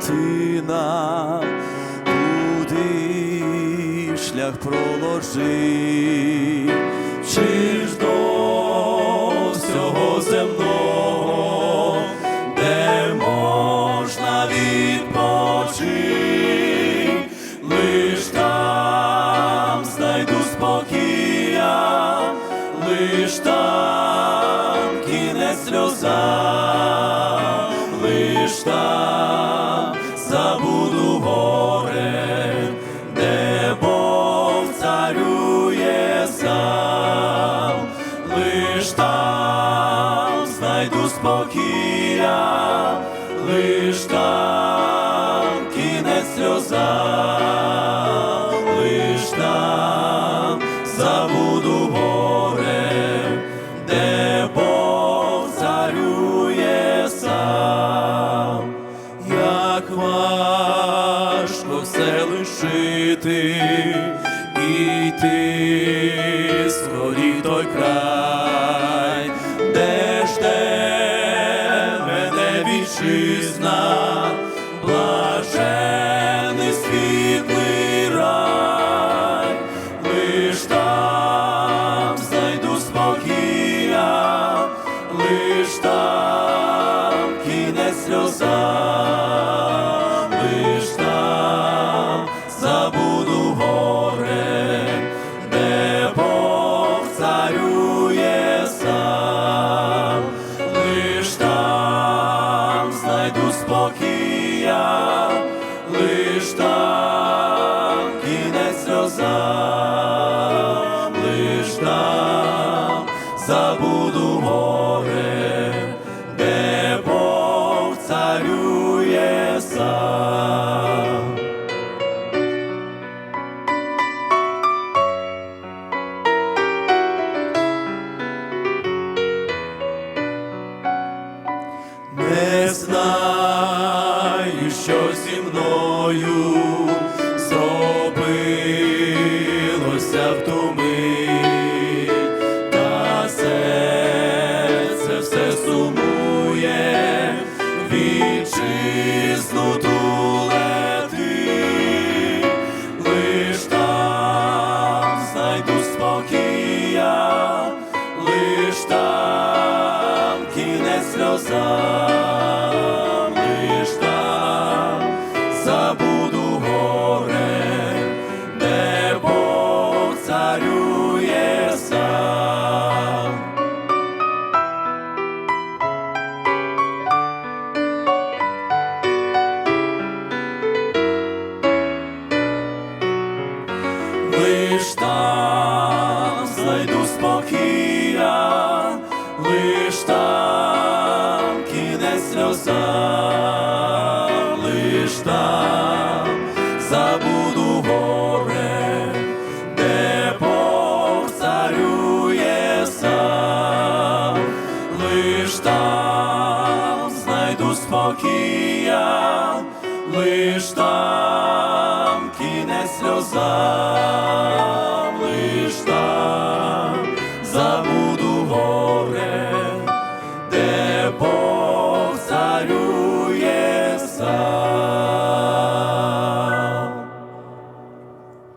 сина, куди шлях проложив, чи ж до всього земного, де можна відпочити, лиш там знайду спокія, лиш там кінець сльозам, лиш знайду спокія, лиш там кінець сльозам, лиш там забуду горе, де Бог царює сам, як важко все лишити і йти вітчизна, блажений світлий рай, лиш там знайду спокія, лиш там кінець сльозам, там знайду спокія, лиш там кінець сльозам, лиш там забуду горе, де Бог царює сам. you. Забуду горе, де Бог царює сам. лиш там знайду спокія, лиш там забуду горе, де Бог царює сам, лиш там знайду спокія, лиш там кінець сльозам,